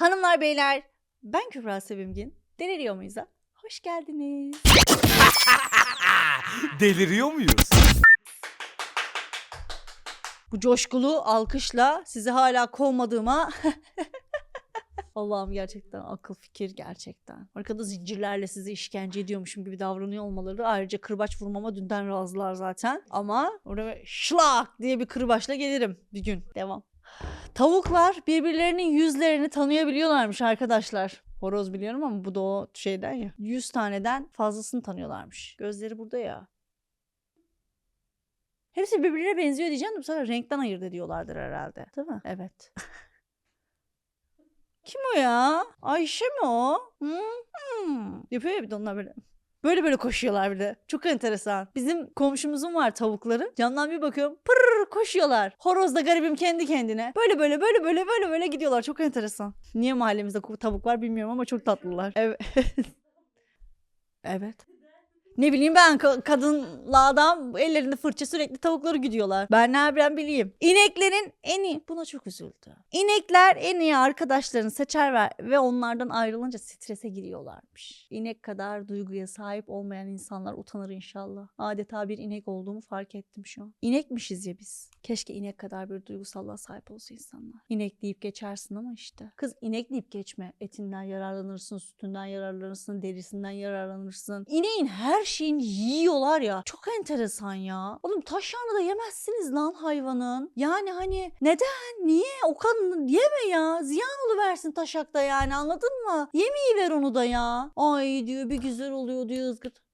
Hanımlar beyler ben Kübra Sevimgin. Deliriyor muyuz ha? Hoş geldiniz. Deliriyor muyuz? Bu coşkulu alkışla sizi hala kovmadığıma Allah'ım gerçekten akıl fikir gerçekten. Arkada zincirlerle sizi işkence ediyormuşum gibi davranıyor olmaları. Ayrıca kırbaç vurmama dünden razılar zaten. Ama oraya şlak diye bir kırbaçla gelirim bir gün. Devam. Tavuklar birbirlerinin yüzlerini tanıyabiliyorlarmış arkadaşlar. Horoz biliyorum ama bu da o şeyden ya. 100 taneden fazlasını tanıyorlarmış. Gözleri burada ya. Hepsi birbirine benziyor diyeceğim de bu sefer renkten ayırt ediyorlardır herhalde. Değil mi? Evet. Kim o ya? Ayşe mi o? Hmm. Yapıyor ya bir de onlar böyle. Böyle böyle koşuyorlar bir de. Çok enteresan. Bizim komşumuzun var tavukları. Camdan bir bakıyorum pırr koşuyorlar. Horoz da garibim kendi kendine. Böyle böyle böyle böyle böyle böyle gidiyorlar. Çok enteresan. Niye mahallemizde tavuk var bilmiyorum ama çok tatlılar. Evet. evet. Ne bileyim ben ka- kadınla adam ellerinde fırça sürekli tavukları güdüyorlar. Ben nereden bileyim. İneklerin en iyi. Buna çok üzüldü. İnekler en iyi arkadaşlarını seçer ve, ve onlardan ayrılınca strese giriyorlarmış. İnek kadar duyguya sahip olmayan insanlar utanır inşallah. Adeta bir inek olduğumu fark ettim şu an. İnekmişiz ya biz. Keşke inek kadar bir duygusallığa sahip olsa insanlar. İnek deyip geçersin ama işte. Kız inek deyip geçme. Etinden yararlanırsın, sütünden yararlanırsın, derisinden yararlanırsın. İneğin her şeyini yiyorlar ya. Çok enteresan ya. Oğlum taş da yemezsiniz lan hayvanın. Yani hani neden? Niye? O kadın yeme ya. Ziyan oluversin taşakta yani anladın mı? Yemeği ver onu da ya. Ay diyor bir güzel oluyor diyor ızgırt.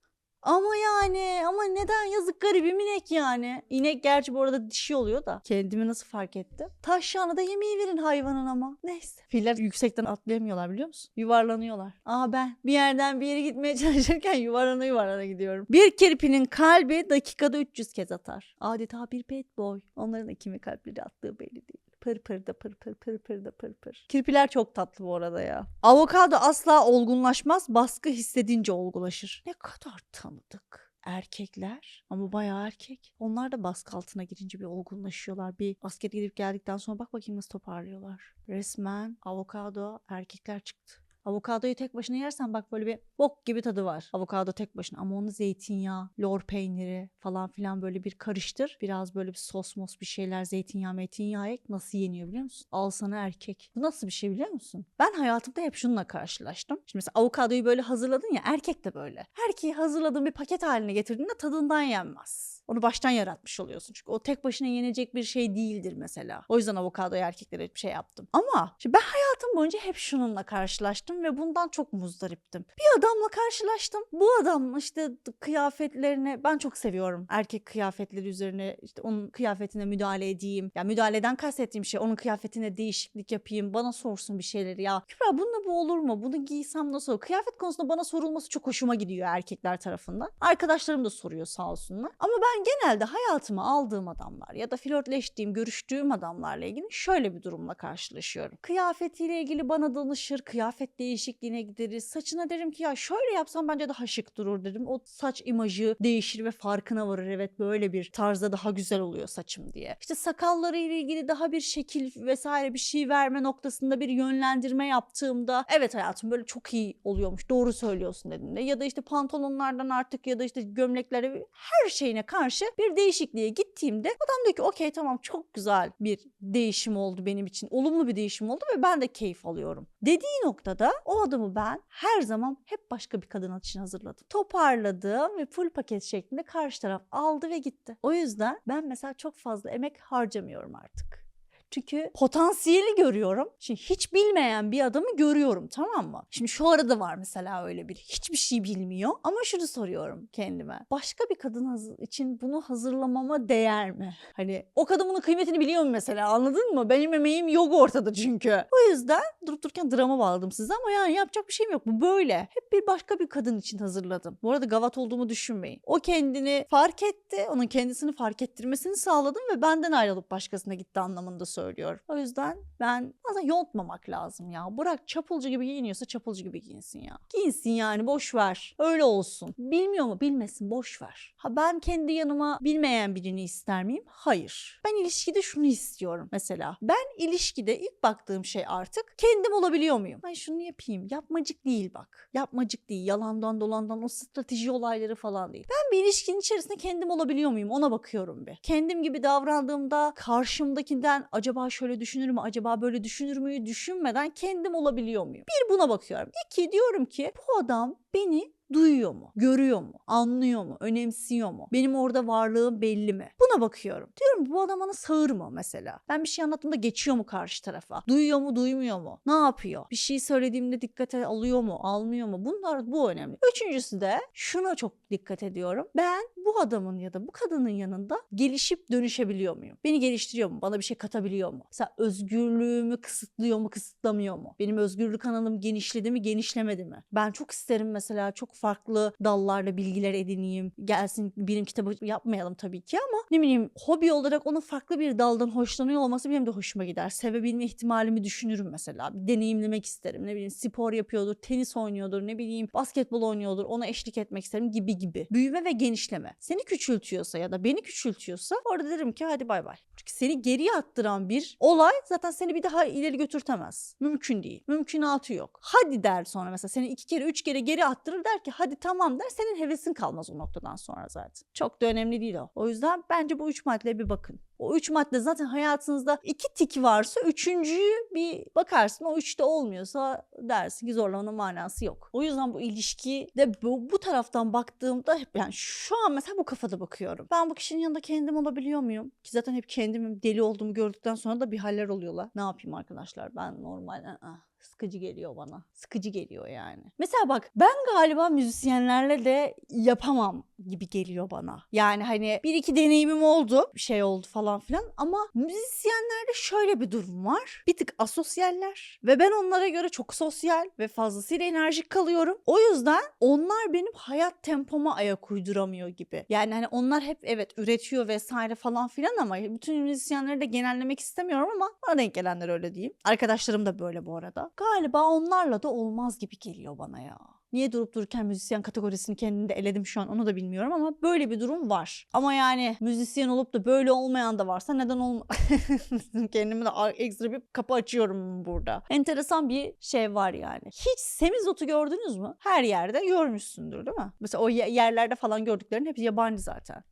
Ama yani ama neden yazık garibim inek yani. İnek gerçi bu arada dişi oluyor da. Kendimi nasıl fark ettim? Taşlarına da yemeği verin hayvanın ama. Neyse. Filler yüksekten atlayamıyorlar biliyor musun? Yuvarlanıyorlar. Aa ben bir yerden bir yere gitmeye çalışırken yuvarlana yuvarlana gidiyorum. Bir kirpinin kalbi dakikada 300 kez atar. Adeta bir pet boy. Onların da kimi kalpleri attığı belli değil. Pır pır da pır pır pır pır da pır pır. Kirpiler çok tatlı bu arada ya. Avokado asla olgunlaşmaz. Baskı hissedince olgulaşır. Ne kadar tanıdık. Erkekler ama bayağı erkek. Onlar da baskı altına girince bir olgunlaşıyorlar. Bir askere gidip geldikten sonra bak bakayım nasıl toparlıyorlar. Resmen avokado erkekler çıktı. Avokadoyu tek başına yersen bak böyle bir bok gibi tadı var. Avokado tek başına ama onu zeytinyağı, lor peyniri falan filan böyle bir karıştır. Biraz böyle bir sos mos bir şeyler zeytinyağı meytinyağı ek nasıl yeniyor biliyor musun? Al sana erkek. Bu nasıl bir şey biliyor musun? Ben hayatımda hep şununla karşılaştım. Şimdi mesela avokadoyu böyle hazırladın ya erkek de böyle. Erkeği hazırladığın bir paket haline getirdiğinde tadından yenmez. Onu baştan yaratmış oluyorsun. Çünkü o tek başına yenecek bir şey değildir mesela. O yüzden avokadoyu erkeklere bir şey yaptım. Ama şimdi ben hayatım boyunca hep şununla karşılaştım ve bundan çok muzdariptim. Bir adamla karşılaştım. Bu adam işte kıyafetlerine ben çok seviyorum. Erkek kıyafetleri üzerine işte onun kıyafetine müdahale edeyim. Ya müdahaleden kastettiğim şey onun kıyafetine değişiklik yapayım. Bana sorsun bir şeyleri ya. Kübra bununla bu olur mu? Bunu giysem nasıl olur? Kıyafet konusunda bana sorulması çok hoşuma gidiyor erkekler tarafından. Arkadaşlarım da soruyor sağ olsunlar. Ama ben genelde hayatıma aldığım adamlar ya da flörtleştiğim, görüştüğüm adamlarla ilgili şöyle bir durumla karşılaşıyorum. Kıyafetiyle ilgili bana danışır, kıyafet değişikliğine gideriz. Saçına derim ki ya şöyle yapsam bence daha şık durur derim. O saç imajı değişir ve farkına varır. Evet böyle bir tarzda daha güzel oluyor saçım diye. İşte sakalları ile ilgili daha bir şekil vesaire bir şey verme noktasında bir yönlendirme yaptığımda evet hayatım böyle çok iyi oluyormuş. Doğru söylüyorsun dediğinde ya da işte pantolonlardan artık ya da işte gömleklere her şeyine karşı bir değişikliğe gittiğimde adam diyor ki okey tamam çok güzel bir değişim oldu benim için. Olumlu bir değişim oldu ve ben de keyif alıyorum. Dediği noktada o adamı ben her zaman hep başka bir kadın için hazırladım. Toparladım ve full paket şeklinde karşı taraf aldı ve gitti. O yüzden ben mesela çok fazla emek harcamıyorum artık. Çünkü potansiyeli görüyorum. Şimdi hiç bilmeyen bir adamı görüyorum tamam mı? Şimdi şu arada var mesela öyle bir hiçbir şey bilmiyor ama şunu soruyorum kendime. Başka bir kadın için bunu hazırlamama değer mi? Hani o kadın bunun kıymetini biliyor mu mesela anladın mı? Benim emeğim yok ortada çünkü. O yüzden durup dururken drama bağladım size ama yani yapacak bir şeyim yok. Bu böyle. Hep bir başka bir kadın için hazırladım. Bu arada gavat olduğumu düşünmeyin. O kendini fark etti. Onun kendisini fark ettirmesini sağladım ve benden ayrılıp başkasına gitti anlamında söylüyorum. O yüzden ben bazen yontmamak lazım ya. Bırak çapulcu gibi giyiniyorsa çapulcu gibi giyinsin ya. Giyinsin yani boş ver. Öyle olsun. Bilmiyor mu? Bilmesin boş ver. Ha ben kendi yanıma bilmeyen birini ister miyim? Hayır. Ben ilişkide şunu istiyorum mesela. Ben ilişkide ilk baktığım şey artık kendim olabiliyor muyum? Ben şunu yapayım. Yapmacık değil bak. Yapmacık değil. Yalandan dolandan o strateji olayları falan değil. Ben bir ilişkinin içerisinde kendim olabiliyor muyum? Ona bakıyorum bir. Kendim gibi davrandığımda karşımdakinden acaba şöyle düşünür mü? Acaba böyle düşünür müyü düşünmeden kendim olabiliyor muyum? Bir buna bakıyorum. İki diyorum ki bu adam beni duyuyor mu? Görüyor mu? Anlıyor mu? Önemsiyor mu? Benim orada varlığım belli mi? Buna bakıyorum. Diyorum bu adam bana sağır mı mesela? Ben bir şey anlattığımda geçiyor mu karşı tarafa? Duyuyor mu? Duymuyor mu? Ne yapıyor? Bir şey söylediğimde dikkate alıyor mu? Almıyor mu? Bunlar bu önemli. Üçüncüsü de şuna çok dikkat ediyorum. Ben bu adamın ya da bu kadının yanında gelişip dönüşebiliyor muyum? Beni geliştiriyor mu? Bana bir şey katabiliyor mu? Mesela özgürlüğümü kısıtlıyor mu? Kısıtlamıyor mu? Benim özgürlük alanım genişledi mi? Genişlemedi mi? Ben çok isterim mesela çok farklı dallarda bilgiler edineyim. Gelsin bilim kitabı yapmayalım tabii ki ama ne bileyim hobi olarak onun farklı bir daldan hoşlanıyor olması benim de hoşuma gider. Sevebilme ihtimalimi düşünürüm mesela. Deneyimlemek isterim. Ne bileyim spor yapıyordur, tenis oynuyordur, ne bileyim basketbol oynuyordur. Ona eşlik etmek isterim gibi gibi. Büyüme ve genişleme. Seni küçültüyorsa ya da beni küçültüyorsa orada derim ki hadi bay bay. Çünkü seni geriye attıran bir olay zaten seni bir daha ileri götürtemez. Mümkün değil. Mümkünatı yok. Hadi der sonra mesela seni iki kere üç kere geri attırır der ki hadi tamam der. Senin hevesin kalmaz o noktadan sonra zaten. Çok da önemli değil o. O yüzden bence bu üç maddeye bir bakın. O üç madde zaten hayatınızda iki tik varsa üçüncüyü bir bakarsın. O üçte olmuyorsa dersin ki zorlamanın manası yok. O yüzden bu ilişki de bu, bu taraftan baktığımda hep yani şu an mesela bu kafada bakıyorum. Ben bu kişinin yanında kendim olabiliyor muyum? Ki zaten hep kendimi deli olduğumu gördükten sonra da bir haller oluyorlar. Ne yapayım arkadaşlar ben normal ı-ı, sıkıcı geliyor bana. Sıkıcı geliyor yani. Mesela bak ben galiba müzisyenlerle de yapamam gibi geliyor bana. Yani hani bir iki deneyimim oldu. Bir şey oldu falan filan ama müzisyenlerde şöyle bir durum var. Bir tık asosyaller ve ben onlara göre çok sosyal ve fazlasıyla enerjik kalıyorum. O yüzden onlar benim hayat tempoma ayak uyduramıyor gibi. Yani hani onlar hep evet üretiyor vesaire falan filan ama bütün müzisyenleri de genellemek istemiyorum ama bana denk gelenler öyle diyeyim. Arkadaşlarım da böyle bu arada. Galiba onlarla da olmaz gibi geliyor bana ya. Niye durup dururken müzisyen kategorisini kendimde eledim şu an onu da bilmiyorum ama böyle bir durum var. Ama yani müzisyen olup da böyle olmayan da varsa neden olma... Kendime de ekstra bir kapı açıyorum burada. Enteresan bir şey var yani. Hiç semizotu gördünüz mü? Her yerde görmüşsündür değil mi? Mesela o ye- yerlerde falan gördüklerin hepsi yabani zaten.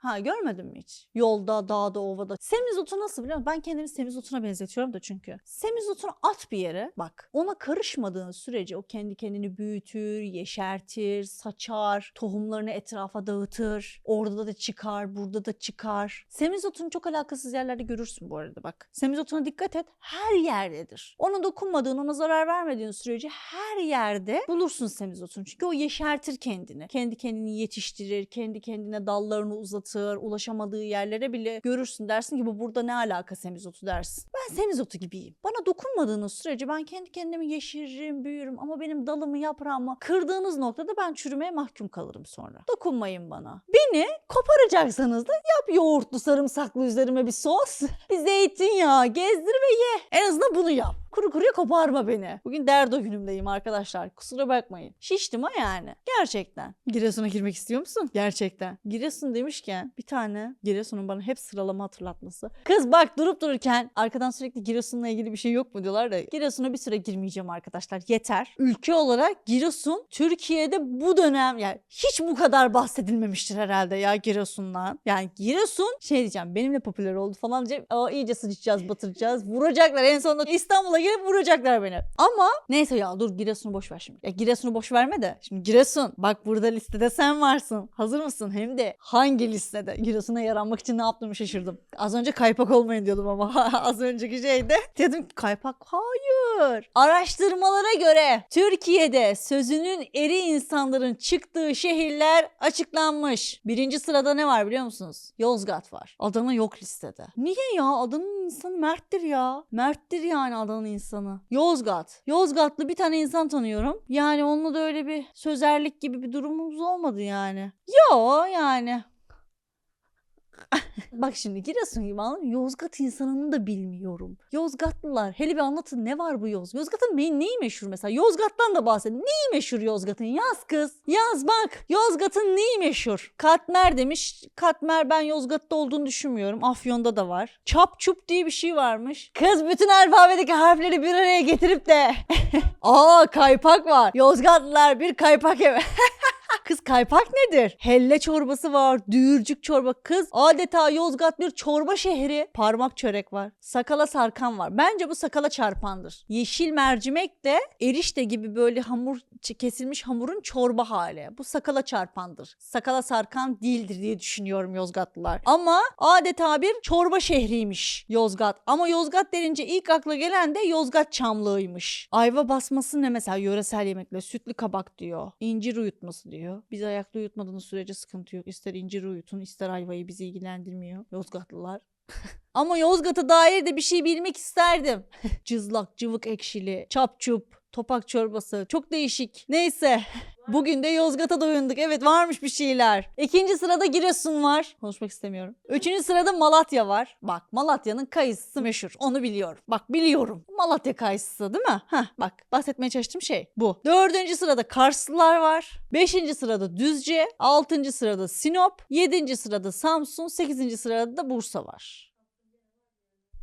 Ha görmedin mi hiç? Yolda, dağda, ovada. Semizotu nasıl biliyor musun? Ben kendimi semizotuna benzetiyorum da çünkü. Semizotunu at bir yere. Bak ona karışmadığın sürece o kendi kendini büyütür, yeşertir, saçar, tohumlarını etrafa dağıtır. Orada da çıkar, burada da çıkar. Semizotunu çok alakasız yerlerde görürsün bu arada bak. Semizotuna dikkat et. Her yerdedir. Ona dokunmadığın, ona zarar vermediğin sürece her yerde bulursun semizotunu. Çünkü o yeşertir kendini. Kendi kendini yetiştirir, kendi kendine dallarını uzatır, ulaşamadığı yerlere bile görürsün. Dersin ki bu burada ne alaka semizotu dersin. Ben semizotu gibiyim. Bana dokunmadığınız sürece ben kendi kendimi yeşeririm, büyürüm ama benim dalımı, yaprağımı kırdığınız noktada ben çürümeye mahkum kalırım sonra. Dokunmayın bana. Beni koparacaksanız da yap yoğurtlu sarımsaklı üzerime bir sos, bir zeytinyağı gezdir ve ye. En azından bunu yap. Kuru kuruya koparma beni. Bugün derdo günümdeyim arkadaşlar. Kusura bakmayın. Şiştim ha yani. Gerçekten. Giresun'a girmek istiyor musun? Gerçekten. Giresun demişken bir tane Giresun'un bana hep sıralama hatırlatması. Kız bak durup dururken arkadan sürekli Giresun'la ilgili bir şey yok mu diyorlar da Giresun'a bir süre girmeyeceğim arkadaşlar. Yeter. Ülke olarak Giresun Türkiye'de bu dönem yani hiç bu kadar bahsedilmemiştir herhalde ya Giresun'dan. Yani Giresun şey diyeceğim benimle popüler oldu falan diyeceğim. Aa iyice sıçacağız batıracağız. Vuracaklar en sonunda İstanbul'a gelip vuracaklar beni. Ama neyse ya dur Giresun'u boş ver şimdi. Ya Giresun'u boş verme de. Şimdi Giresun bak burada listede sen varsın. Hazır mısın? Hem de hangi listede? Giresun'a yaranmak için ne yaptığımı şaşırdım. Az önce kaypak olmayın diyordum ama az önceki şeyde dedim kaypak hayır. Araştırmalara göre Türkiye'de sözünün eri insanların çıktığı şehirler açıklanmış. Birinci sırada ne var biliyor musunuz? Yozgat var. Adana yok listede. Niye ya? Adana'nın insanı merttir ya. Merttir yani Adana'nın insanı. Yozgat. Yozgatlı bir tane insan tanıyorum. Yani onunla da öyle bir sözerlik gibi bir durumumuz olmadı yani. Yo yani. Bak şimdi Giresun gibi anladın? Yozgat insanını da bilmiyorum. Yozgatlılar hele bir anlatın ne var bu Yoz? Yozgat'ın ne- neyi meşhur mesela? Yozgat'tan da bahsedin. Neyi meşhur Yozgat'ın? Yaz kız. Yaz bak. Yozgat'ın neyi meşhur? Katmer demiş. Katmer ben Yozgat'ta olduğunu düşünmüyorum. Afyon'da da var. Çap çup diye bir şey varmış. Kız bütün alfabedeki harfleri bir araya getirip de Aa kaypak var. Yozgatlılar bir kaypak evi. Kız kaypak nedir? Helle çorbası var, düğürcük çorba. Kız adeta Yozgat bir çorba şehri. Parmak çörek var. Sakala sarkan var. Bence bu sakala çarpandır. Yeşil mercimek de erişte gibi böyle hamur kesilmiş hamurun çorba hali. Bu sakala çarpandır. Sakala sarkan değildir diye düşünüyorum Yozgatlılar. Ama adeta bir çorba şehriymiş Yozgat. Ama Yozgat denince ilk akla gelen de Yozgat çamlığıymış. Ayva basması ne mesela yöresel yemekler? Sütlü kabak diyor. İncir uyutması diyor. Biz ayakta uyutmadığınız sürece sıkıntı yok. İster incir uyutun ister ayvayı bizi ilgilendirmiyor. Yozgatlılar. Ama Yozgat'a dair de bir şey bilmek isterdim. Cızlak, cıvık ekşili, çapçup, topak çorbası. Çok değişik. Neyse. Bugün de Yozgat'a doyunduk. Evet varmış bir şeyler. İkinci sırada Giresun var. Konuşmak istemiyorum. Üçüncü sırada Malatya var. Bak Malatya'nın kayısısı meşhur. Onu biliyorum. Bak biliyorum. Malatya kayısısı değil mi? Heh, bak bahsetmeye çalıştığım şey bu. Dördüncü sırada Karslılar var. Beşinci sırada Düzce. Altıncı sırada Sinop. Yedinci sırada Samsun. Sekizinci sırada da Bursa var.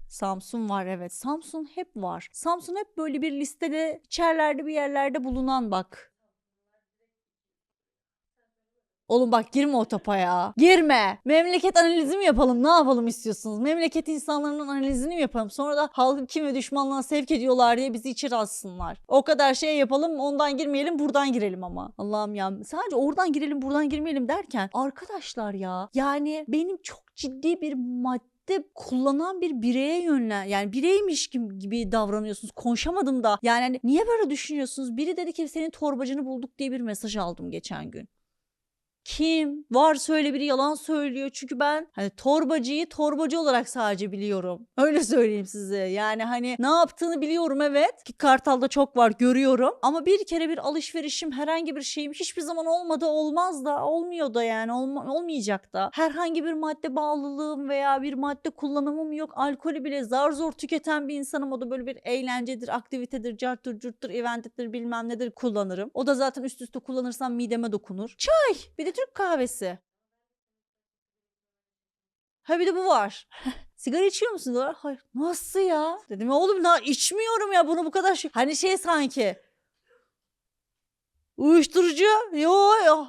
Samsun var evet. Samsun hep var. Samsun hep böyle bir listede içerlerde bir yerlerde bulunan bak. Oğlum bak girme o topa ya. Girme. Memleket analizi mi yapalım? Ne yapalım istiyorsunuz? Memleket insanların analizini mi yapalım? Sonra da halkı kim ve düşmanlığa sevk ediyorlar diye bizi içeri alsınlar. O kadar şey yapalım ondan girmeyelim buradan girelim ama. Allah'ım ya sadece oradan girelim buradan girmeyelim derken arkadaşlar ya yani benim çok ciddi bir madde kullanan bir bireye yönlen yani bireymiş gibi davranıyorsunuz. Konuşamadım da. Yani hani niye böyle düşünüyorsunuz? Biri dedi ki senin torbacını bulduk diye bir mesaj aldım geçen gün. Kim? Varsa öyle biri yalan söylüyor. Çünkü ben hani torbacıyı torbacı olarak sadece biliyorum. Öyle söyleyeyim size. Yani hani ne yaptığını biliyorum evet. Ki Kartal'da çok var görüyorum. Ama bir kere bir alışverişim herhangi bir şeyim hiçbir zaman olmadı olmaz da olmuyor da yani olma, olmayacak da. Herhangi bir madde bağlılığım veya bir madde kullanımım yok. Alkolü bile zar zor tüketen bir insanım. O da böyle bir eğlencedir, aktivitedir, carttır, curttur, eventtir bilmem nedir kullanırım. O da zaten üst üste kullanırsam mideme dokunur. Çay bir de Türk kahvesi. Ha bir de bu var. Sigara içiyor musun? diyorlar. Hayır. Nasıl ya? Dedim oğlum daha içmiyorum ya bunu bu kadar şey. Hani şey sanki. Uyuşturucu? Yo yo.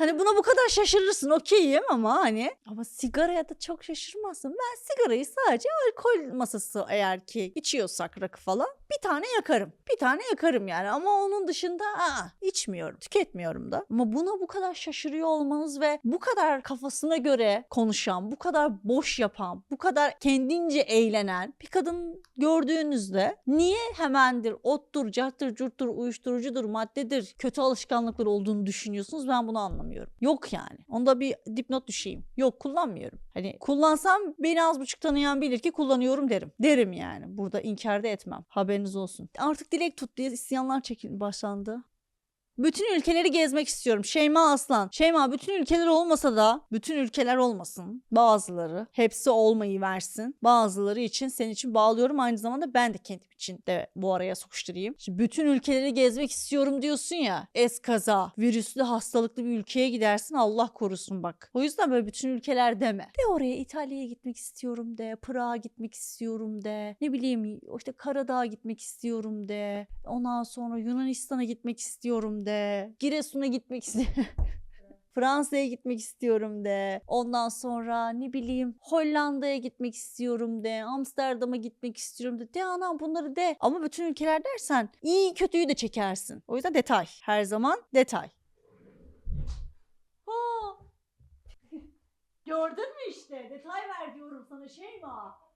Hani buna bu kadar şaşırırsın okeyim ama hani. Ama sigaraya da çok şaşırmazsın. Ben sigarayı sadece alkol masası eğer ki içiyorsak rakı falan bir tane yakarım. Bir tane yakarım yani ama onun dışında aa, içmiyorum. Tüketmiyorum da. Ama buna bu kadar şaşırıyor olmanız ve bu kadar kafasına göre konuşan, bu kadar boş yapan, bu kadar kendince eğlenen bir kadın gördüğünüzde niye hemendir, ottur, carttır, curttur, uyuşturucudur, maddedir, kötü alışkanlıklar olduğunu düşünüyorsunuz? Ben bunu anlamıyorum. Yok yani. Onda bir dipnot düşeyim. Yok kullanmıyorum. Hani kullansam beni az buçuk tanıyan bilir ki kullanıyorum derim. Derim yani. Burada inkar da etmem. Haberiniz olsun. Artık dilek tut diye isyanlar çekil başlandı. Bütün ülkeleri gezmek istiyorum. Şeyma Aslan. Şeyma bütün ülkeler olmasa da bütün ülkeler olmasın. Bazıları hepsi olmayı versin. Bazıları için senin için bağlıyorum. Aynı zamanda ben de kendim için de bu araya sokuşturayım. Şimdi bütün ülkeleri gezmek istiyorum diyorsun ya. Eskaza, virüslü hastalıklı bir ülkeye gidersin Allah korusun bak. O yüzden böyle bütün ülkeler deme. De oraya İtalya'ya gitmek istiyorum de. Prag'a gitmek istiyorum de. Ne bileyim işte Karadağ'a gitmek istiyorum de. Ondan sonra Yunanistan'a gitmek istiyorum de. Giresun'a gitmek istiyorum. Fransa'ya gitmek istiyorum de. Ondan sonra ne bileyim Hollanda'ya gitmek istiyorum de. Amsterdam'a gitmek istiyorum de. De anam bunları de. Ama bütün ülkeler dersen iyi kötüyü de çekersin. O yüzden detay. Her zaman detay. Gördün mü işte? Detay ver diyorum sana Şeyma.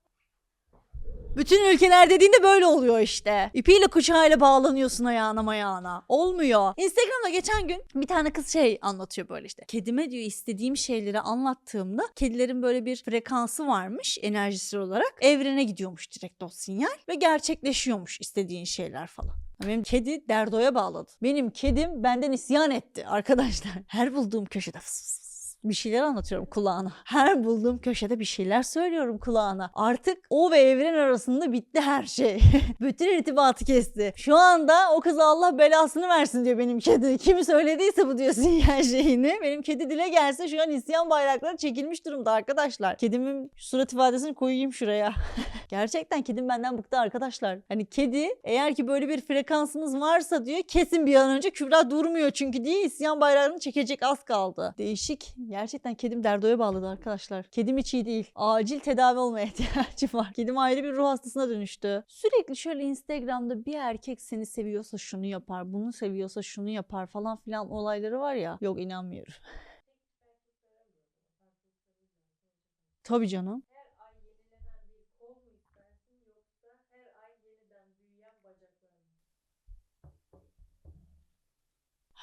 Bütün ülkeler dediğinde böyle oluyor işte. İpiyle kucağıyla bağlanıyorsun ayağına mayağına. Olmuyor. Instagram'da geçen gün bir tane kız şey anlatıyor böyle işte. Kedime diyor istediğim şeyleri anlattığımda kedilerin böyle bir frekansı varmış enerjisi olarak. Evrene gidiyormuş direkt o sinyal ve gerçekleşiyormuş istediğin şeyler falan. Benim kedi derdoya bağladı. Benim kedim benden isyan etti arkadaşlar. Her bulduğum köşede fıs fıs fıs Bir şeyler anlatıyorum kulağına. Her bulduğum köşede bir şeyler söylüyorum kulağına. Artık o ve evren arasında bitti her şey. Bütün irtibatı kesti. Şu anda o kıza Allah belasını versin diyor benim kedi. Kimi söylediyse bu diyor sinyal şeyini. Benim kedi dile gelse şu an isyan bayrakları çekilmiş durumda arkadaşlar. Kedimin surat ifadesini koyayım şuraya. Gerçekten kedim benden bıktı arkadaşlar. Hani kedi eğer ki böyle bir frekansımız varsa diyor kesin bir an önce Kübra durmuyor çünkü diye isyan bayrağını çekecek az kaldı. Değişik. Gerçekten kedim derdoya bağladı arkadaşlar. Kedim hiç iyi değil. Acil tedavi olmaya ihtiyacı var. Kedim ayrı bir ruh hastasına dönüştü. Sürekli şöyle Instagram'da bir erkek seni seviyorsa şunu yapar, bunu seviyorsa şunu yapar falan filan olayları var ya. Yok inanmıyorum. Tabii canım.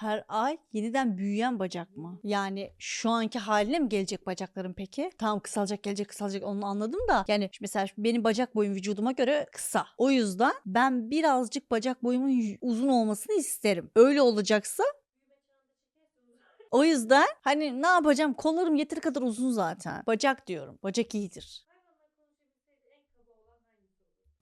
Her ay yeniden büyüyen bacak mı? Yani şu anki haline mi gelecek bacaklarım peki? Tamam kısalacak gelecek kısalacak onu anladım da. Yani mesela benim bacak boyum vücuduma göre kısa. O yüzden ben birazcık bacak boyumun uzun olmasını isterim. Öyle olacaksa o yüzden hani ne yapacağım? Kollarım yeteri kadar uzun zaten. Bacak diyorum. Bacak iyidir.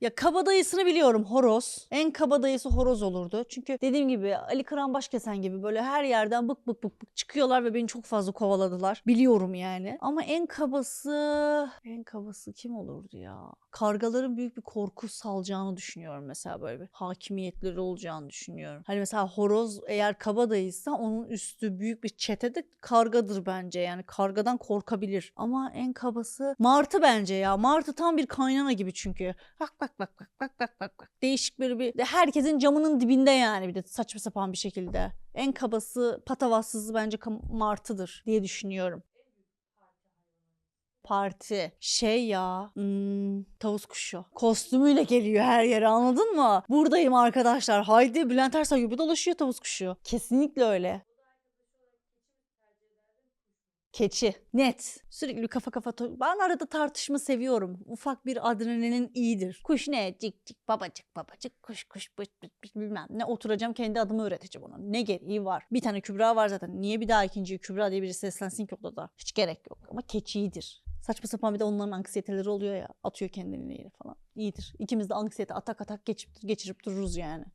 Ya kabadayısını biliyorum horoz. En kabadayısı horoz olurdu. Çünkü dediğim gibi Ali Kıran Başkesen gibi böyle her yerden bık bık bık bık çıkıyorlar ve beni çok fazla kovaladılar. Biliyorum yani. Ama en kabası... En kabası kim olurdu ya? Kargaların büyük bir korku salacağını düşünüyorum mesela böyle bir hakimiyetleri olacağını düşünüyorum. Hani mesela horoz eğer kabadayıysa onun üstü büyük bir çetede kargadır bence. Yani kargadan korkabilir. Ama en kabası martı bence ya. Martı tam bir kaynana gibi çünkü. Bak bak bak bak bak bak bak bak. Değişik böyle bir herkesin camının dibinde yani bir de saçma sapan bir şekilde. En kabası patavatsızı bence martıdır diye düşünüyorum. Parti. Şey ya. hmm, tavus kuşu. Kostümüyle geliyor her yere anladın mı? Buradayım arkadaşlar. Haydi Bülent Ersoy gibi dolaşıyor tavus kuşu. Kesinlikle öyle. Keçi. Net. Sürekli kafa kafa. Ben arada tartışma seviyorum. Ufak bir adrenalin iyidir. Kuş ne? Cik cik babacık babacık kuş kuş bıç bıç bıç bilmem ne. Oturacağım kendi adımı öğreteceğim ona. Ne gereği var? Bir tane Kübra var zaten. Niye bir daha ikinciyi Kübra diye biri seslensin ki odada? Hiç gerek yok. Ama keçi iyidir. Saçma sapan bir de onların anksiyeteleri oluyor ya. Atıyor kendini yere falan. İyidir. İkimiz de anksiyete atak atak geçip, geçirip dururuz yani.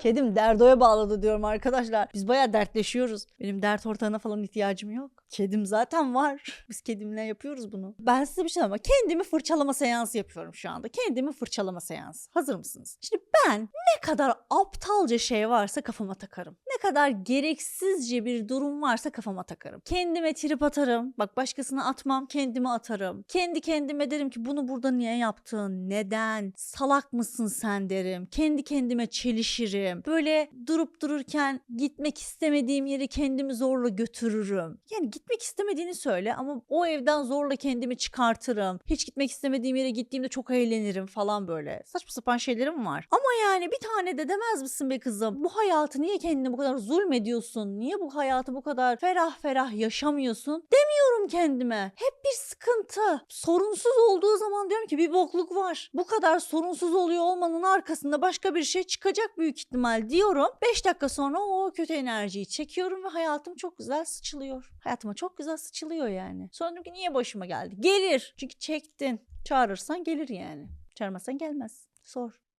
Kedim derdoya bağladı diyorum arkadaşlar. Biz bayağı dertleşiyoruz. Benim dert ortağına falan ihtiyacım yok. Kedim zaten var. Biz kedimle yapıyoruz bunu. Ben size bir şey ama kendimi fırçalama seansı yapıyorum şu anda. Kendimi fırçalama seansı. Hazır mısınız? Şimdi ben ne kadar aptalca şey varsa kafama takarım. Ne kadar gereksizce bir durum varsa kafama takarım. Kendime trip atarım. Bak başkasına atmam, kendime atarım. Kendi kendime derim ki bunu burada niye yaptın? Neden? Salak mısın sen derim. Kendi kendime çelişirim. Böyle durup dururken gitmek istemediğim yere kendimi zorla götürürüm. Yani gitmek istemediğini söyle ama o evden zorla kendimi çıkartırım. Hiç gitmek istemediğim yere gittiğimde çok eğlenirim falan böyle. Saçma sapan şeylerim var. Ama yani bir tane de demez misin be kızım? Bu hayatı niye kendine bu kadar zulmediyorsun? Niye bu hayatı bu kadar ferah ferah yaşamıyorsun? Demiyorum kendime. Hep bir sıkıntı. Sorunsuz olduğu zaman diyorum ki bir bokluk var. Bu kadar sorunsuz oluyor olmanın arkasında başka bir şey çıkacak büyük ihtimal diyorum. 5 dakika sonra o kötü enerjiyi çekiyorum ve hayatım çok güzel sıçılıyor. Hayatıma çok güzel sıçılıyor yani. Sonra diyorum ki niye başıma geldi? Gelir. Çünkü çektin. Çağırırsan gelir yani. Çağırmazsan gelmez. Sor.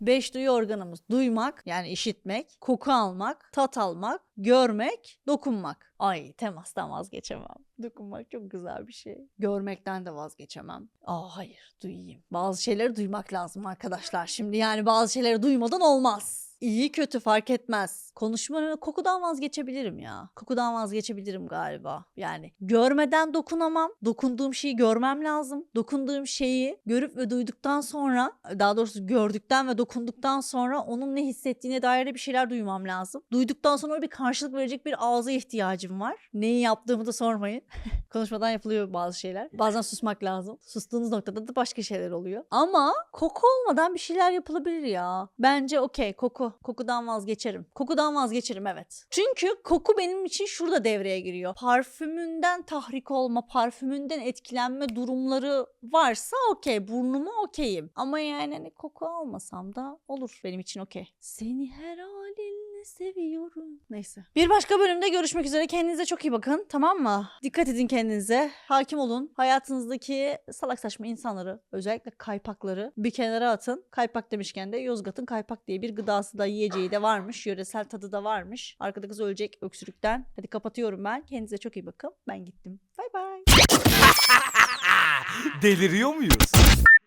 Beş duyu organımız duymak yani işitmek, koku almak, tat almak, görmek, dokunmak. Ay temastan vazgeçemem. Dokunmak çok güzel bir şey. Görmekten de vazgeçemem. Aa hayır duyayım. Bazı şeyleri duymak lazım arkadaşlar. Şimdi yani bazı şeyleri duymadan olmaz. İyi kötü fark etmez. Konuşma kokudan vazgeçebilirim ya. Kokudan vazgeçebilirim galiba. Yani görmeden dokunamam. Dokunduğum şeyi görmem lazım. Dokunduğum şeyi görüp ve duyduktan sonra daha doğrusu gördükten ve dokunduktan sonra onun ne hissettiğine dair bir şeyler duymam lazım. Duyduktan sonra bir karşılık verecek bir ağza ihtiyacım var. Neyi yaptığımı da sormayın. Konuşmadan yapılıyor bazı şeyler. Bazen susmak lazım. Sustuğunuz noktada da başka şeyler oluyor. Ama koku olmadan bir şeyler yapılabilir ya. Bence okey koku. Koku. Kokudan vazgeçerim. Kokudan vazgeçerim evet. Çünkü koku benim için şurada devreye giriyor. Parfümünden tahrik olma, parfümünden etkilenme durumları varsa okey. Burnuma okeyim. Ama yani hani koku almasam da olur benim için okey. Seni her halinle seviyorum. Neyse. Bir başka bölümde görüşmek üzere. Kendinize çok iyi bakın. Tamam mı? Dikkat edin kendinize. Hakim olun. Hayatınızdaki salak saçma insanları özellikle kaypakları bir kenara atın. Kaypak demişken de Yozgat'ın kaypak diye bir gıdası da yiyeceği de varmış. Yöresel tadı da varmış. Arkada kız ölecek öksürükten. Hadi kapatıyorum ben. Kendinize çok iyi bakın. Ben gittim. Bay bay. Deliriyor muyuz?